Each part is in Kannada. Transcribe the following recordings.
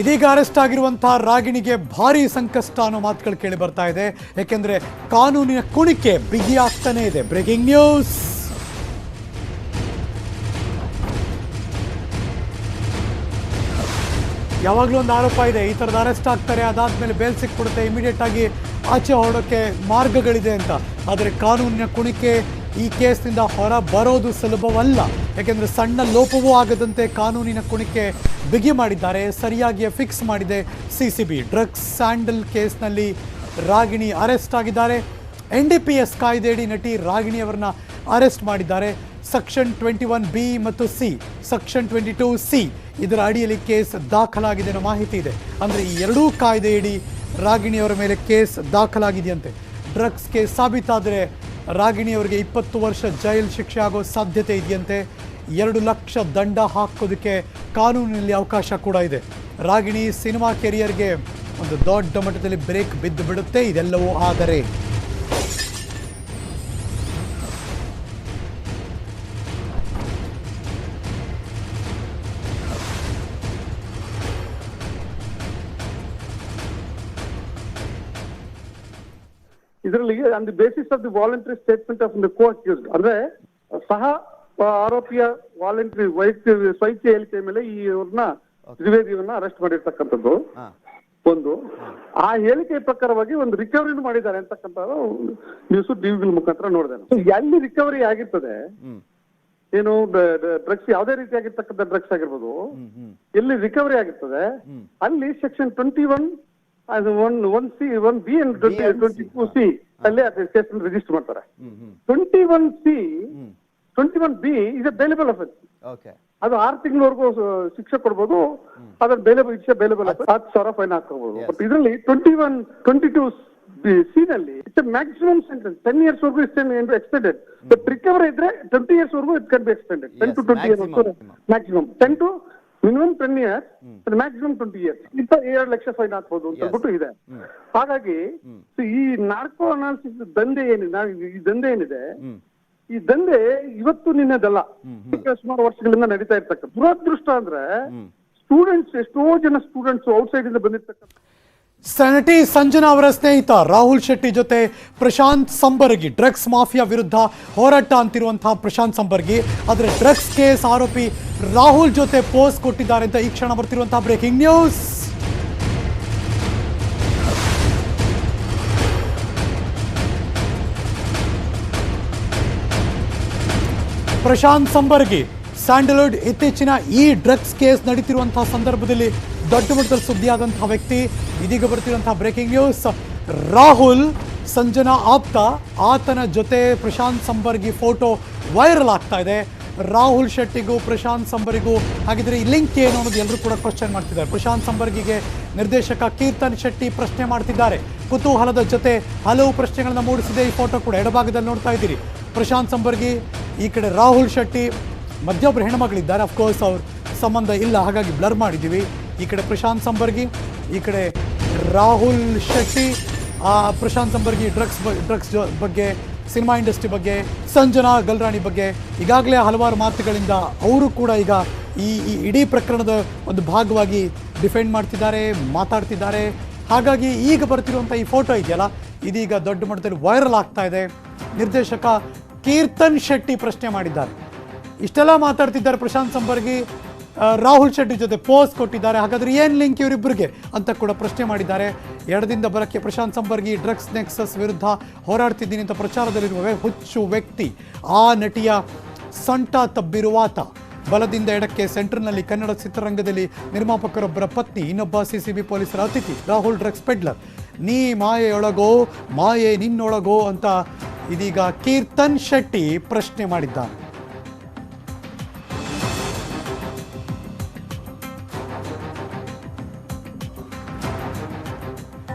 ಇದೀಗ ಅರೆಸ್ಟ್ ಆಗಿರುವಂತಹ ರಾಗಿಣಿಗೆ ಭಾರಿ ಸಂಕಷ್ಟ ಅನ್ನೋ ಮಾತುಗಳು ಕೇಳಿ ಬರ್ತಾ ಇದೆ. ಯಾಕೆಂದ್ರೆ ಕಾನೂನಿನ ಕುಣಿಕೆ ಬಿಗಿ ಆಗ್ತಾನೆ ಇದೆ. Breaking news. ಯಾವಾಗಲೂ ಒಂದು ಆರೋಪ ಇದೆ. ಈ ಥರದ ಅರೆಸ್ಟ್ ಆಗ್ತಾರೆ. ಅದಾದ್ಮೇಲೆ ಬೇಲ್ ಸಿಕ್ಬಿಡುತ್ತೆ. ಇಮಿಡಿಯೇಟ್ ಆಗಿ ಆಚೆ ಹೊರಡೋಕ್ಕೆ ಮಾರ್ಗಗಳಿದೆ ಅಂತ. ಆದರೆ ಕಾನೂನಿನ ಕುಣಿಕೆ ಈ ಕೇಸ್ನಿಂದ ಹೊರ ಬರೋದು ಸುಲಭವಲ್ಲ. ಯಾಕೆಂದರೆ ಸಣ್ಣ ಲೋಪವೂ ಆಗದಂತೆ ಕಾನೂನಿನ ಕುಣಿಕೆ ಬಿಗಿ ಮಾಡಿದ್ದಾರೆ. ಸರಿಯಾಗಿ ಫಿಕ್ಸ್ ಮಾಡಿದೆ C C B drugs sandal ಕೇಸ್ನಲ್ಲಿ ರಾಗಿಣಿ ಅರೆಸ್ಟ್ ಆಗಿದ್ದಾರೆ. ಎನ್ ಡಿ ಪಿ ಎಸ್ ಕಾಯ್ದೆಯಡಿ ನಟಿ ರಾಗಿಣಿಯವರನ್ನ ಅರೆಸ್ಟ್ ಮಾಡಿದ್ದಾರೆ. ಸೆಕ್ಷನ್ ಟ್ವೆಂಟಿ ಒನ್ ಬಿ ಮತ್ತು C section twenty two C ಇದರ ಅಡಿಯಲ್ಲಿ ಕೇಸ್ ದಾಖಲಾಗಿದೆ ಅನ್ನೋ ಮಾಹಿತಿ ಇದೆ. ಅಂದರೆ ಈ ಎರಡೂ ಕಾಯ್ದೆಯಡಿ ರಾಗಿಣಿಯವರ ಮೇಲೆ ಕೇಸ್ ದಾಖಲಾಗಿದೆಯಂತೆ. ಡ್ರಗ್ಸ್ ಕೇಸ್ ಸಾಬೀತಾದರೆ ರಾಗಿಣಿಯವರಿಗೆ ಇಪ್ಪತ್ತು ವರ್ಷ ಜೈಲು ಶಿಕ್ಷೆ ಆಗೋ ಸಾಧ್ಯತೆ ಇದೆಯಂತೆ ಎರಡು ಲಕ್ಷ ದಂಡ ಹಾಕೋದಕ್ಕೆ ಕಾನೂನಿನಲ್ಲಿ ಅವಕಾಶ ಕೂಡ ಇದೆ. ರಾಗಿಣಿ ಸಿನಿಮಾ ಕೆರಿಯರ್ಗೆ ಒಂದು ದೊಡ್ಡ ಮಟ್ಟದಲ್ಲಿ ಬ್ರೇಕ್ ಬಿದ್ದು ಬಿಡುತ್ತೆ, ಇದೆಲ್ಲವೂ ಆದರೆ. ಇದರಲ್ಲಿ on the basis of the voluntary statement of the co accused ಅಂದ್ರೆ ಸಹ ಆರೋಪಿಯ ವಾಲಂಟರಿ ಸ್ವೈಚ್ಛ ಹೇಳಿಕೆ ಮೇಲೆ ಈ ಅವ್ರನ್ನ ದ್ವಿವೇದಿಯನ್ನ ಅರೆಸ್ಟ್ ಮಾಡಿರ್ತಕ್ಕಂಥದ್ದು. ಒಂದು. ಆ ಹೇಳಿಕೆ ಪ್ರಕಾರವಾಗಿ ಒಂದು ರಿಕವರಿ ಮಾಡಿದ್ದಾರೆ ಅಂತಕ್ಕಂಥ ನ್ಯೂಸ್ ಟಿವಿಗಳ ಮುಖಾಂತರ ನೋಡಿದೆ. ಎಲ್ಲಿ ರಿಕವರಿ ಆಗಿರ್ತದೆ? ಏನು ಡ್ರಗ್ಸ್ ಯಾವುದೇ ರೀತಿಯಾಗಿರ್ತಕ್ಕಂಥ ಡ್ರಗ್ಸ್ ಆಗಿರ್ಬೋದು. ಎಲ್ಲಿ ರಿಕವರಿ ಆಗಿರ್ತದೆ? ಅಲ್ಲಿ ಸೆಕ್ಷನ್ ಟ್ವೆಂಟಿ ಒನ್ ಅದು one one C one B and twenty twenty two C ಅಲ್ಲಿ ಅದು ಕೇಸ್ ರಿಜಿಸ್ಟರ್ ಮಾಡ್ತಾರೆ. Twenty one C twenty one B is a bailable offence ಅದು ಆರು ತಿಂಗಳವರೆಗೂ ಶಿಕ್ಷೆ ಕೊಡ್ಬೋದು ಅದ್ರ ಬೇಲೆಬಲ್ ಇಟ್ಸ್ ಬೇಲೆಬಲ್ ಹತ್ತು ಸಾವಿರ ಫೈನ್ ಹಾಕೋಬಹುದು ಬಟ್ ಇದರಲ್ಲಿ twenty one twenty two C ನಲ್ಲಿ it's maximum sentence ten years ವರೆಗೂ ಇಷ್ಟು ಎಕ್ಸ್ಟೆಂಡೆಡ್ ಬಟ್ ರಿಕವರ್ ಇದ್ರೆ ಟ್ವೆಂಟಿ ಇಯರ್ಸ್ ವರೆಗೂ it can be extended ten to twenty years. Maximum ten to minimum ten years maximum twenty years ಇಪ್ಪ ಎರಡು ಲಕ್ಷ ಫೈನ್ ಹಾಕ್ಬೋದು ಅಂತ. ಹೇಳ್ಬಿಟ್ಟು ಇದೆ. ಹಾಗಾಗಿ ಈ ನಾರ್ಕೋ ಅನಾಲಿಸಿಸ್ ದಂಧೆ ಏನಿದೆ ಈ ದಂಧೆ ಏನಿದೆ ಈ ದಂಧೆ ಇವತ್ತು ನಿನ್ನೆದಲ್ಲ ಸುಮಾರು ವರ್ಷಗಳಿಂದ ನಡೀತಾ ಇರ್ತಕ್ಕಂಥ ದುರದೃಷ್ಟ ಅಂದ್ರೆ ಸ್ಟೂಡೆಂಟ್ಸ್ ಎಷ್ಟೋ ಜನ ಸ್ಟೂಡೆಂಟ್ಸ್ ಔಟ್ಸೈಡ್ ಇಂದ ಬಂದಿರ್ತಕ್ಕಂಥ ನಟಿ ಸಂಜನಾ ಅವರ ಸ್ನೇಹಿತ ರಾಹುಲ್ ಶೆಟ್ಟಿ ಜೊತೆ ಪ್ರಶಾಂತ್ ಸಂಬರ್ಗಿ, ಡ್ರಗ್ಸ್ ಮಾಫಿಯಾ ವಿರುದ್ಧ ಹೋರಾಟ ಅಂತಿರುವಂತಹ ಪ್ರಶಾಂತ್ ಸಂಬರ್ಗಿ. ಆದರೆ ಡ್ರಗ್ಸ್ ಕೇಸ್ ಆರೋಪಿ ರಾಹುಲ್ ಜೊತೆ ಪೋಸ್ಟ್ ಕೊಟ್ಟಿದ್ದಾರೆ ಅಂತ ಈ ಕ್ಷಣ ಬರ್ತಿರುವಂತಹ breaking news. Prashant Sambargi Sandalwood ಇತ್ತೀಚಿನ ಈ ಡ್ರಗ್ಸ್ ಕೇಸ್ ನಡೀತಿರುವಂತಹ ಸಂದರ್ಭದಲ್ಲಿ ದೊಡ್ಡ ಮಟ್ಟದಲ್ಲಿ ಸುದ್ದಿಯಾದಂತಹ ವ್ಯಕ್ತಿ, ಇದೀಗ ಬರ್ತಿರುವಂತಹ ಬ್ರೇಕಿಂಗ್ ನ್ಯೂಸ್ ರಾಹುಲ್ ಸಂಜನಾ ಆಪ್ತ, ಆತನ ಜೊತೆ ಪ್ರಶಾಂತ್ ಸಂಬರ್ಗಿ ಫೋಟೋ ವೈರಲ್ ಆಗ್ತಾ ಇದೆ. ರಾಹುಲ್ ಶೆಟ್ಟಿಗೂ, ಪ್ರಶಾಂತ್ ಸಂಬರಿಗೂ ಹಾಗಿದ್ರೆ ಈ ಲಿಂಕ್ ಏನು ಅನ್ನೋದು ಎಲ್ಲರೂ ಕೂಡ ಕ್ವಶನ್ ಮಾಡ್ತಿದ್ದಾರೆ. ಪ್ರಶಾಂತ್ ಸಂಬರ್ಗಿಗೆ ನಿರ್ದೇಶಕ ಕೀರ್ತನ್ ಶೆಟ್ಟಿ ಪ್ರಶ್ನೆ ಮಾಡ್ತಿದ್ದಾರೆ. ಕುತೂಹಲದ ಜೊತೆ ಹಲವು ಪ್ರಶ್ನೆಗಳನ್ನು ಮೂಡಿಸಿದೆ ಈ ಫೋಟೋ ಕೂಡ. ಎಡಭಾಗದಲ್ಲಿ ನೋಡ್ತಾ ಇದ್ದೀರಿ. ಪ್ರಶಾಂತ್ ಸಂಬರ್ಗಿ, ಈ ಕಡೆ ರಾಹುಲ್ ಶೆಟ್ಟಿ ಮಧ್ಯೊಬ್ಬರು ಹೆಣ್ಮಗಳಿದ್ದಾರೆ. ಅಫ್ಕೋರ್ಸ್ ಅವ್ರ ಸಂಬಂಧ ಇಲ್ಲ. ಹಾಗಾಗಿ ಬ್ಲರ್ ಮಾಡಿದ್ದೀವಿ. ಈ ಕಡೆ ಪ್ರಶಾಂತ್ ಸಂಬರ್ಗಿ, ಈ ಕಡೆ ರಾಹುಲ್ ಶೆಟ್ಟಿ. ಆ ಪ್ರಶಾಂತ್ ಸಂಬರ್ಗಿ ಡ್ರಗ್ಸ್ ಡ್ರಗ್ಸ್ ಬಗ್ಗೆ ಸಿನಿಮಾ ಇಂಡಸ್ಟ್ರಿ ಬಗ್ಗೆ, ಸಂಜನಾ ಗಲ್ರಾಣಿ ಬಗ್ಗೆ, ಈಗಾಗಲೇ ಹಲವಾರು ಮಾತುಗಳಿಂದ ಅವರು ಕೂಡ ಈಗ ಈ ಈ ಇಡೀ ಪ್ರಕರಣದ ಒಂದು ಭಾಗವಾಗಿ ಡಿಫೆಂಡ್ ಮಾಡ್ತಿದ್ದಾರೆ, ಮಾತಾಡ್ತಿದ್ದಾರೆ. ಹಾಗಾಗಿ ಈಗ ಬರ್ತಿರುವಂಥ ಈ ಫೋಟೋ ಇದೆಯಲ್ಲ, ಇದೀಗ ದೊಡ್ಡ ಮಟ್ಟದಲ್ಲಿ ವೈರಲ್ ಆಗ್ತಾ ಇದೆ. ನಿರ್ದೇಶಕ ಕೀರ್ತನ್ ಶೆಟ್ಟಿ ಪ್ರಶ್ನೆ ಮಾಡಿದ್ದಾರೆ. ಇಷ್ಟೆಲ್ಲ ಮಾತಾಡ್ತಿದ್ದಾರೆ ಪ್ರಶಾಂತ್ ಸಂಬರ್ಗಿ. ರಾಹುಲ್ ಶೆಟ್ಟಿ ಜೊತೆ ಪೋಸ್ಟ್ ಕೊಟ್ಟಿದ್ದಾರೆ. ಹಾಗಾದ್ರೆ ಏನು ಲಿಂಕ್ ಇವರಿಬ್ಬರಿಗೆ ಅಂತ ಕೂಡ ಪ್ರಶ್ನೆ ಮಾಡಿದ್ದಾರೆ. ಎಡದಿಂದ ಬರಕ್ಕೆ ಪ್ರಶಾಂತ್ ಸಂಬರ್ಗಿ, ಡ್ರಗ್ಸ್ ನೆಕ್ಸಸ್ ವಿರುದ್ಧ ಹೋರಾಡ್ತಿದ್ದೀನಿ ಅಂತ ಪ್ರಚಾರದಲ್ಲಿರುವ ಹುಚ್ಚು ವ್ಯಕ್ತಿ. ಆ ನಟಿಯ ಸೊಂಟ ತಬ್ಬಿರುವಾತ. ಬಲದಿಂದ ಎಡಕ್ಕೆ ಸೆಂಟರ್ನಲ್ಲಿ ಕನ್ನಡ ಚಿತ್ರರಂಗದಲ್ಲಿ ನಿರ್ಮಾಪಕರೊಬ್ಬರ ಪತ್ನಿ, ಇನ್ನೊಬ್ಬ ಸಿ ಸಿ ಬಿ ಪೊಲೀಸರ ಅತಿಥಿ, ರಾಹುಲ್ ಡ್ರಗ್ಸ್ ಪೆಡ್ಲರ್. ನೀ ಮಾಯೆಯೊಳಗೋ, ಮಾಯೆ ನಿನ್ನೊಳಗೋ ಅಂತ ಇದೀಗ ಕೀರ್ತನ್ ಶೆಟ್ಟಿ ಪ್ರಶ್ನೆ ಮಾಡಿದ್ದಾರೆ.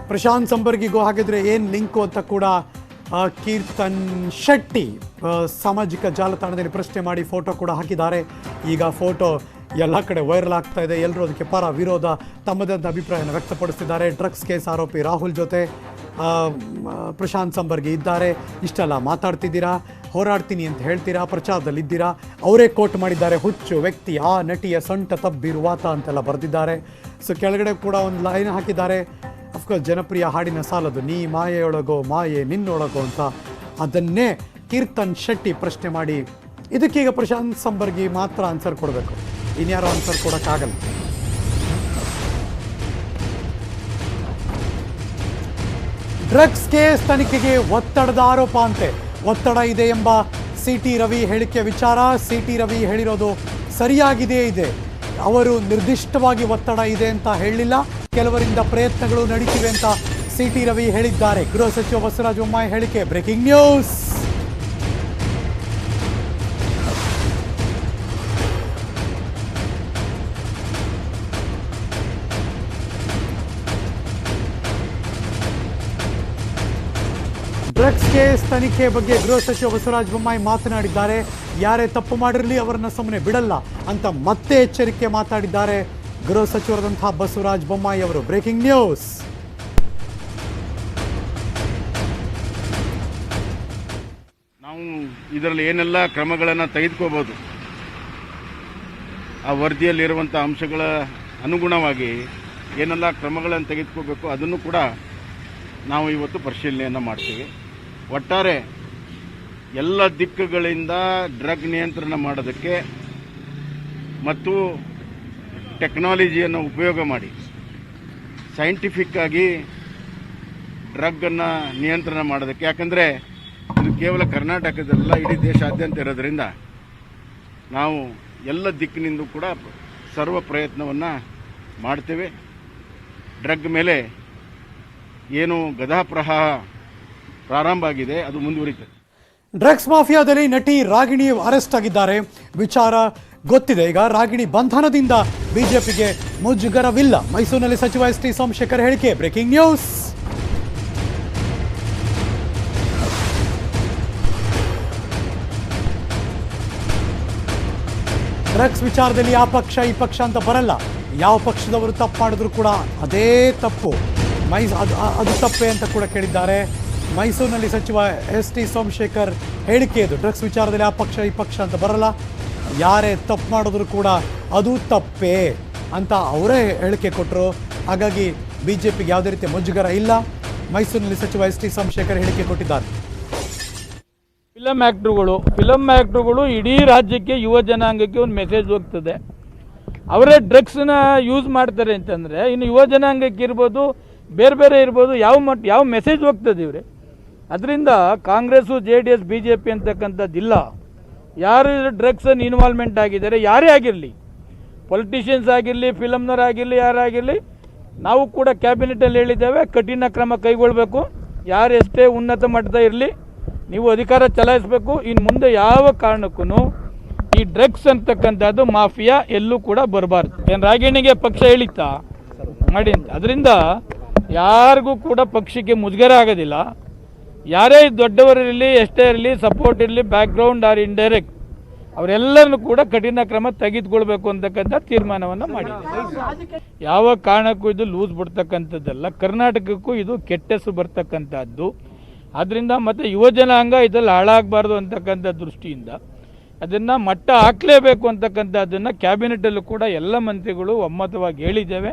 ಪ್ರಶಾಂತ್ ಸಂಬರ್ಗಿಗೂ ಹಾಗಿದ್ರೆ ಏನು ಲಿಂಕು ಅಂತ ಕೂಡ ಕೀರ್ತನ್ ಶೆಟ್ಟಿ ಸಾಮಾಜಿಕ ಜಾಲತಾಣದಲ್ಲಿ ಪ್ರಶ್ನೆ ಮಾಡಿ ಫೋಟೋ ಕೂಡ ಹಾಕಿದ್ದಾರೆ. ಈಗ ಫೋಟೋ ಎಲ್ಲ ಕಡೆ ವೈರಲ್ ಆಗ್ತಾ ಇದೆ. ಎಲ್ಲರೂ ಅದಕ್ಕೆ ಪರ ವಿರೋಧ ತಮ್ಮದಂತ ಅಭಿಪ್ರಾಯನ ವ್ಯಕ್ತಪಡಿಸ್ತಿದ್ದಾರೆ. ಡ್ರಗ್ಸ್ ಕೇಸ್ ಆರೋಪಿ ರಾಹುಲ್ ಜೊತೆ ಪ್ರಶಾಂತ್ ಸಂಬರ್ಗಿ ಇದ್ದಾರೆ. ಇಷ್ಟೆಲ್ಲ ಮಾತಾಡ್ತಿದ್ದೀರಾ? ಹೋರಾಡ್ತೀನಿ ಅಂತ ಹೇಳ್ತೀರಾ? ಪ್ರಚಾರದಲ್ಲಿದ್ದೀರಾ? ಅವರೇ ಕೋಟ್ ಮಾಡಿದ್ದಾರೆ. ಹುಚ್ಚು ವ್ಯಕ್ತಿ, ಆ ನಟಿಯ ಸೊಂಟ ತಬ್ಬಿರುವಾತ ಅಂತೆಲ್ಲ ಬರೆದಿದ್ದಾರೆ. ಸೊ ಕೆಳಗಡೆ ಕೂಡ ಒಂದು ಲೈನ್ ಹಾಕಿದ್ದಾರೆ. ಜನಪ್ರಿಯ ಹಾಡಿನ ಸಾಲದು, ನೀ ಮಾಯೆಯೊಳಗೋ, ಮಾಯೆ ನಿನ್ನೊಳಗೋ ಅಂತ. ಅದನ್ನೇ ಕೀರ್ತನ್ ಶೆಟ್ಟಿ ಪ್ರಶ್ನೆ ಮಾಡಿ ಇದಕ್ಕೀಗ ಪ್ರಶಾಂತ್ ಸಂಬರ್ಗಿ ಮಾತ್ರ ಆನ್ಸರ್ ಕೊಡಬೇಕು. ಇನ್ಯಾರೋ ಆನ್ಸರ್ ಕೊಡೋಕ್ಕಾಗಲ್ಲ. ಡ್ರಗ್ಸ್ ಕೇಸ್ ತನಿಖೆಗೆ ಒತ್ತಡದ ಆರೋಪ ಅಂತೆ. ಒತ್ತಡ ಇದೆ ಎಂಬ ಸಿ ಟಿ ರವಿ ಹೇಳಿಕೆ ವಿಚಾರ. ಸಿ ಟಿ ರವಿ ಹೇಳಿರೋದು ಸರಿಯಾಗಿದೆ ಇದೆ? ಅವರು ನಿರ್ದಿಷ್ಟವಾಗಿ ಒತ್ತಡ ಇದೆ ಅಂತ ಹೇಳಲಿಲ್ಲ. ಕೆಲವರಿಂದ ಪ್ರಯತ್ನಗಳು ನಡೀತಿವೆ ಅಂತ ಸಿ ಟಿ ರವಿ ಹೇಳಿದ್ದಾರೆ. ಗೃಹ ಸಚಿವ ಬಸವರಾಜ ಬೊಮ್ಮಾಯಿ ಹೇಳಿಕೆ ಬ್ರೇಕಿಂಗ್ ನ್ಯೂಸ್ ಡ್ರಗ್ಸ್ ಕೇಸ್ ತನಿಖೆ ಬಗ್ಗೆ ಗೃಹ ಸಚಿವ ಬಸವರಾಜ ಬೊಮ್ಮಾಯಿ ಮಾತನಾಡಿದ್ದಾರೆ. ಯಾರೇ ತಪ್ಪು ಮಾಡಿರಲಿ, ಅವರನ್ನ ಸುಮ್ಮನೆ ಬಿಡಲ್ಲ ಅಂತ ಮತ್ತೆ ಎಚ್ಚರಿಕೆ ಮಾತಾಡಿದ್ದಾರೆ ಗೃಹ ಸಚಿವರಾದಂತಹ ಬಸವರಾಜ ಬೊಮ್ಮಾಯಿ ಅವರು, ಬ್ರೇಕಿಂಗ್ ನ್ಯೂಸ್. ನಾವು ಇದರಲ್ಲಿ ಏನೆಲ್ಲ ಕ್ರಮಗಳನ್ನು ತೆಗೆದುಕೋಬೋದು ಆ ವರದಿಯಲ್ಲಿರುವಂಥ ಅಂಶಗಳ ಅನುಗುಣವಾಗಿ ಏನೆಲ್ಲ ಕ್ರಮಗಳನ್ನು ತೆಗೆದುಕೋಬೇಕು ಅದನ್ನು ಕೂಡ ನಾವು ಇವತ್ತು ಪರಿಶೀಲನೆಯನ್ನು ಮಾಡ್ತೀವಿ. ಒಟ್ಟಾರೆ ಎಲ್ಲ ದಿಕ್ಕುಗಳಿಂದ ಡ್ರಗ್ ನಿಯಂತ್ರಣ ಮಾಡೋದಕ್ಕೆ ಮತ್ತು ಟೆಕ್ನಾಲಜಿಯನ್ನು ಉಪಯೋಗ ಮಾಡಿ. ಸೈಂಟಿಫಿಕ್ ಆಗಿ ಡ್ರಗ್ಗನ್ನು ನಿಯಂತ್ರಣ ಮಾಡೋದಕ್ಕೆ. ಯಾಕಂದರೆ ಇದು ಕೇವಲ ಕರ್ನಾಟಕದಲ್ಲ, ಇಡೀ ದೇಶಾದ್ಯಂತ ಇರೋದ್ರಿಂದ ನಾವು ಎಲ್ಲ ದಿಕ್ಕಿನಿಂದ ಕೂಡ ಸರ್ವ ಪ್ರಯತ್ನವನ್ನು ಮಾಡ್ತೇವೆ. ಡ್ರಗ್ ಮೇಲೆ ಏನು ಗದಾಪ್ರಹ ಪ್ರಾರಂಭ ಆಗಿದೆ, ಅದು ಮುಂದುವರಿತದೆ ಡ್ರಗ್ಸ್ ಮಾಫಿಯಾದಲ್ಲಿ ನಟಿ ರಾಗಿಣಿ ಅರೆಸ್ಟ್ ಆಗಿದ್ದಾರೆ. ವಿಚಾರ ಗೊತ್ತಿದೆ, ಈಗ ರಾಗಿಣಿ ಬಂಧನದಿಂದ ಬಿಜೆಪಿಗೆ ಮುಜುಗರವಿಲ್ಲ. ಮೈಸೂರಿನಲ್ಲಿ ಸಚಿವ ಎಸ್ ಟಿ ಸೋಮಶೇಖರ್ ಹೇಳಿಕೆ, ಬ್ರೇಕಿಂಗ್ ನ್ಯೂಸ್. ಡ್ರಗ್ಸ್ ವಿಚಾರದಲ್ಲಿ ಆ ಪಕ್ಷ, ಈ ಪಕ್ಷ ಅಂತ ಬರಲ್ಲ. ಯಾವ ಪಕ್ಷದವರು ತಪ್ಪು ಮಾಡಿದ್ರು ಕೂಡ ಅದೇ ತಪ್ಪು. ಮೈ ಅದು ಅದು ತಪ್ಪೆ ಅಂತ ಕೂಡ ಕೇಳಿದ್ದಾರೆ. ಮೈಸೂರಿನಲ್ಲಿ ಸಚಿವ ಎಸ್ ಟಿ ಸೋಮಶೇಖರ್ ಹೇಳಿಕೆ, ಇದು ಡ್ರಗ್ಸ್ ವಿಚಾರದಲ್ಲಿ ಆ ಪಕ್ಷ, ಈ ಪಕ್ಷ ಅಂತ ಬರಲ್ಲ. ಯಾರೇ ತಪ್ಪು ಮಾಡಿದ್ರು ಕೂಡ ಅದು ತಪ್ಪೇ ಅಂತ ಅವರೇ ಹೇಳಿಕೆ ಕೊಟ್ಟರು ಹಾಗಾಗಿ ಬಿ ಜೆ ಪಿಗೆ ಯಾವುದೇ ರೀತಿಯ ಮುಜುಗರ ಇಲ್ಲ. ಮೈಸೂರಿನಲ್ಲಿ ಸಚಿವ ಎಸ್ ಟಿ ಸೋಮಶೇಖರ್ ಹೇಳಿಕೆ ಕೊಟ್ಟಿದ್ದಾರೆ. ಫಿಲಮ್ ಆ್ಯಕ್ಟ್ರುಗಳು ಫಿಲಮ್ ಆ್ಯಕ್ಟ್ರುಗಳು ಇಡೀ ರಾಜ್ಯಕ್ಕೆ ಯುವ ಜನಾಂಗಕ್ಕೆ ಒಂದು ಮೆಸೇಜ್ ಹೋಗ್ತದೆ. ಅವರೇ ಡ್ರಗ್ಸ್ನ ಯೂಸ್ ಮಾಡ್ತಾರೆ ಅಂತಂದರೆ, ಇನ್ನು ಯುವ ಜನಾಂಗಕ್ಕೆ ಇರ್ಬೋದು, ಬೇರೆ ಬೇರೆ ಇರ್ಬೋದು, ಯಾವ ಮಟ್, ಯಾವ ಮೆಸೇಜ್ ಹೋಗ್ತದೆ ಇವ್ರೆ? ಅದರಿಂದ Congress, J D S, B J P ಅಂತಕ್ಕಂಥದ್ದಿಲ್ಲ. ಯಾರು ಡ್ರಗ್ಸನ್ನು ಇನ್ವಾಲ್ವ್ಮೆಂಟ್ ಆಗಿದ್ದಾರೆ, ಯಾರೇ ಆಗಿರಲಿ. ಪೊಲಿಟಿಷಿಯನ್ಸ್ ಆಗಿರಲಿ ಫಿಲಮ್ನವ್ರು ಆಗಿರಲಿ ಯಾರಾಗಿರಲಿ ನಾವು ಕೂಡ ಕ್ಯಾಬಿನೆಟಲ್ಲಿ ಹೇಳಿದ್ದೇವೆ, ಕಠಿಣ ಕ್ರಮ ಕೈಗೊಳ್ಳಬೇಕು ಯಾರು ಎಷ್ಟೇ ಉನ್ನತ ಮಟ್ಟದ ಇರಲಿ, ನೀವು ಅಧಿಕಾರ ಚಲಾಯಿಸಬೇಕು. ಇನ್ನು ಮುಂದೆ ಯಾವ ಕಾರಣಕ್ಕೂ ಈ ಡ್ರಗ್ಸ್ ಅಂತಕ್ಕಂಥದ್ದು ಮಾಫಿಯಾ ಎಲ್ಲೂ ಕೂಡ ಬರಬಾರ್ದು. ಏನು ರಾಗಿಣಿಗೆ ಪಕ್ಷ ಹೇಳಿತ್ತಾ? ಮಾಡಿ ಅದರಿಂದ ಯಾರಿಗೂ ಕೂಡ ಪಕ್ಷಕ್ಕೆ ಮುಜುಗರ ಆಗೋದಿಲ್ಲ. ಯಾರೇ ದೊಡ್ಡವರಿರಲಿ ಎಷ್ಟೇ ಇರಲಿ ಸಪೋರ್ಟ್ ಇರಲಿ ಬ್ಯಾಕ್ಗ್ರೌಂಡ್ ಆರ್ ಇಂಡೈರೆಕ್ಟ್ ಅವರೆಲ್ಲರನ್ನು ಕೂಡ ಕಠಿಣ ಕ್ರಮ ತೆಗೆದುಕೊಳ್ಬೇಕು ಅಂತಕ್ಕಂಥ ತೀರ್ಮಾನವನ್ನು ಮಾಡಿದೆ ಯಾವ ಕಾರಣಕ್ಕೂ ಇದು ಲೂಸ್ ಬಿಡ್ತಕ್ಕಂಥದ್ದಲ್ಲ. ಕರ್ನಾಟಕಕ್ಕೂ ಇದು ಕೆಟ್ಟಸು ಬರ್ತಕ್ಕಂಥದ್ದು. ಆದ್ದರಿಂದ ಮತ್ತು ಯುವ ಜನಾಂಗ ಇದರಲ್ಲಿ ಹಾಳಾಗಬಾರ್ದು ಅಂತಕ್ಕಂಥ ದೃಷ್ಟಿಯಿಂದ ಅದನ್ನು ಮಟ್ಟ ಹಾಕಲೇಬೇಕು ಅಂತಕ್ಕಂಥದ್ದನ್ನು ಕ್ಯಾಬಿನೆಟಲ್ಲೂ ಕೂಡ ಎಲ್ಲ ಮಂತ್ರಿಗಳು ಒಮ್ಮತವಾಗಿ ಹೇಳಿದ್ದೇವೆ.